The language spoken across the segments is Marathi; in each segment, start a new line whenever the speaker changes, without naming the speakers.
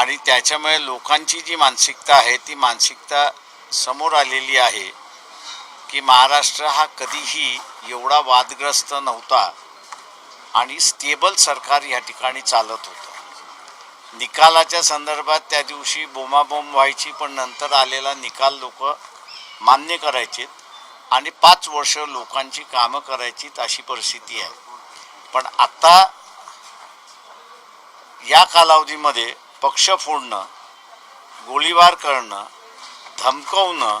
आणि त्याच्यामुळे लोकांची जी मानसिकता आहे ती मानसिकता समोर आलेली आहे की महाराष्ट्र हा कधीही एवढा वादग्रस्त नव्हता आणि स्टेबल सरकार या ठिकाणी चालत होतं. निकालाच्या संदर्भात त्या दिवशी बोमाबोम व्हायची पण नंतर आलेला निकाल लोक मान्य करायचेत आणि पाच वर्ष लोकांची कामं करायचीत अशी परिस्थिती आहे. पण आत्ता या कालावधीमध्ये पक्ष फोडणं गोळीबार करणं धमकवणं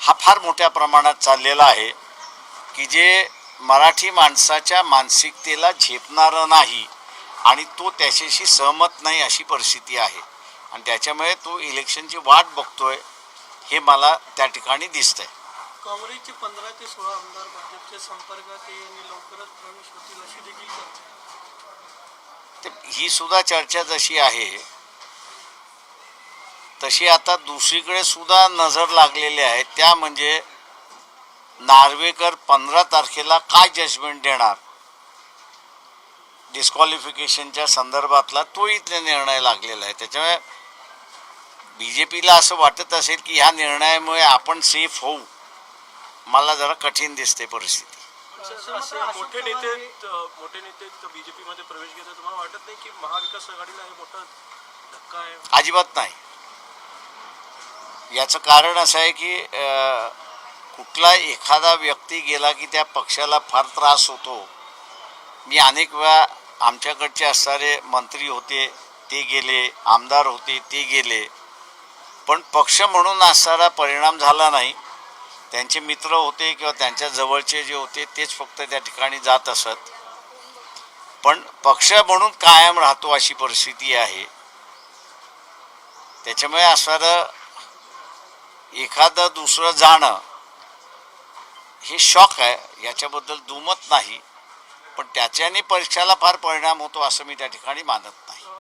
हा फार मोठ्या प्रमाणात चाललेला आहे की जे मराठी माणसाच्या मानसिकतेला झेपणारं नाही आणि तो त्याच्याशी सहमत नाही अशी परिस्थिती आहे. आणि त्याच्यामुळे तो इलेक्शनची वाट बघतोय हे मला त्या ठिकाणी दिसतंय.
काँग्रेसचे पंधरा ते सोळा आमदार भाजपच्या संपर्कात आणि लवकरच प्रवेश होतील अशी देखील चर्चा
ही सुद्धा चर्चा जशी आहे तशी आता दुसरीकडे सुद्धा नजर लागलेली आहे. त्या म्हणजे नार्वेकर पंधरा तारखेला काय जजमेंट देणार? डिस्क्वालिफिकेशनच्या संदर्भातला तो इथले निर्णय लागलेला आहे. त्याच्यामुळे बी जे पीला असं वाटत असेल की ह्या निर्णयामुळे आपण सेफ होऊ. मला जरा कठीण दिसते परिस्थिती.
असं-
असे
असं
मोठे
चव्हाण
नेते त- मोठे नेते बीजेपी मध्ये प्रवेश घेतात? तुम्हाला वाटत नाही की महाविकास आघाडीला हे मोठा धक्का आहे?
अजिबात नाही. याचं कारण असं आहे की कुठला एखादा व्यक्ती गेला की त्या पक्षाला फार त्रास होतो. मी अनेक वेळा आमच्याकडचे असणारे मंत्री होते ते गेले आमदार होते ते गेले. पण पक्ष म्हणून असणारा परिणाम झाला नाही. त्यांचे मित्र होते किंवा त्यांच्या जवळचे जे होते तेच फक्त त्या ठिकाणी जात असत. पण पक्ष म्हणून कायम राहतो अशी परिस्थिती आहे. त्याच्यामुळे असणारं एखादं दुसरं जाणं हे शॉक आहे याच्याबद्दल दुमत नाही पण त्याच्याने परीक्षाला फार परिणाम होतो असं मी त्या ठिकाणी मानत नाही.